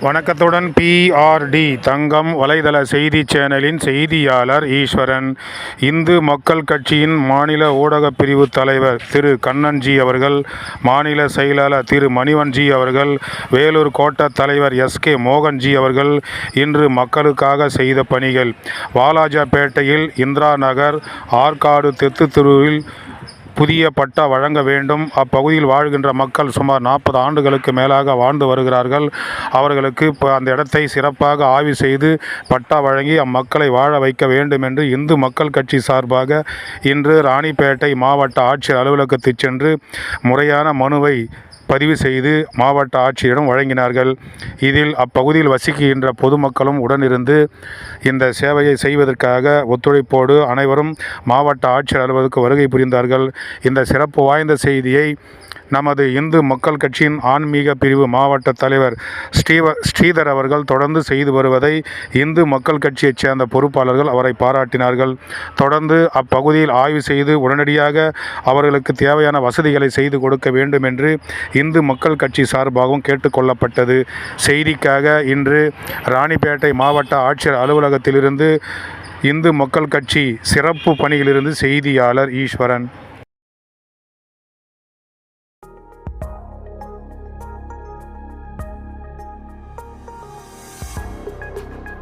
வணக்கத்துடன் பிஆர்டி தங்கம் வலைதள செய்தி சேனலின் செய்தியாளர் ஈஸ்வரன். இந்து மக்கள் கட்சியின் மாநில ஊடகப் பிரிவு தலைவர் திரு கண்ணன்ஜி அவர்கள் மாநில செயலாளர் திரு மணிவன்ஜி அவர்கள் வேலூர் கோட்ட தலைவர் எஸ்கே மோகன்ஜி அவர்கள் இன்று மக்களுக்காக செய்த பணிகள். வாலாஜாபேட்டையில் இந்திரா நகர் ஆற்காடு தெத்து திருவில் புதிய பட்டா வழங்க வேண்டும். அப்பகுதியில் வாழ்கின்ற மக்கள் சுமார் நாற்பது ஆண்டுகளுக்கு மேலாக வாழ்ந்து வருகிறார்கள். அவர்களுக்கு இப்போ அந்த இடத்தை சிறப்பாக ஆய்வு செய்து பட்டா வழங்கி அம்மக்களை வாழ வைக்க வேண்டும் என்று இந்து மக்கள் கட்சி சார்பாக இன்று ராணிப்பேட்டை மாவட்ட ஆட்சியர் அலுவலகத்தில் சென்று முறையான மனுவை பதிவு செய்து மாவட்ட ஆட்சியரிடம் வழங்கினார்கள். இதில் அப்பகுதியில் வசிக்கின்ற பொதுமக்களும் உடனிருந்து இந்த சேவையை செய்வதற்காக ஒத்துழைப்போடு அனைவரும் மாவட்ட ஆட்சியர் அலுவலகத்துக்கு வருகை புரிந்தார்கள். இந்த சிறப்பு வாய்ந்த செய்தியை நமது இந்து மக்கள் கட்சியின் ஆன்மீக பிரிவு மாவட்ட தலைவர் ஸ்ரீவ ஸ்ரீதர் அவர்கள் தொடர்ந்து செய்து வருவதை இந்து மக்கள் கட்சியைச் சேர்ந்த பொறுப்பாளர்கள் அவரை பாராட்டினார்கள். தொடர்ந்து அப்பகுதியில் ஆய்வு செய்து உடனடியாக அவர்களுக்கு தேவையான வசதிகளை செய்து கொடுக்க வேண்டும் என்று இந்து மக்கள் கட்சி சார்பாகவும் கேட்டுக்கொள்ளப்பட்டது. செய்திக்காக இன்று ராணிப்பேட்டை மாவட்ட ஆட்சியர் அலுவலகத்திலிருந்து இந்து மக்கள் கட்சி சிறப்பு பணியிலிருந்து செய்தியாளர் ஈஸ்வரன்.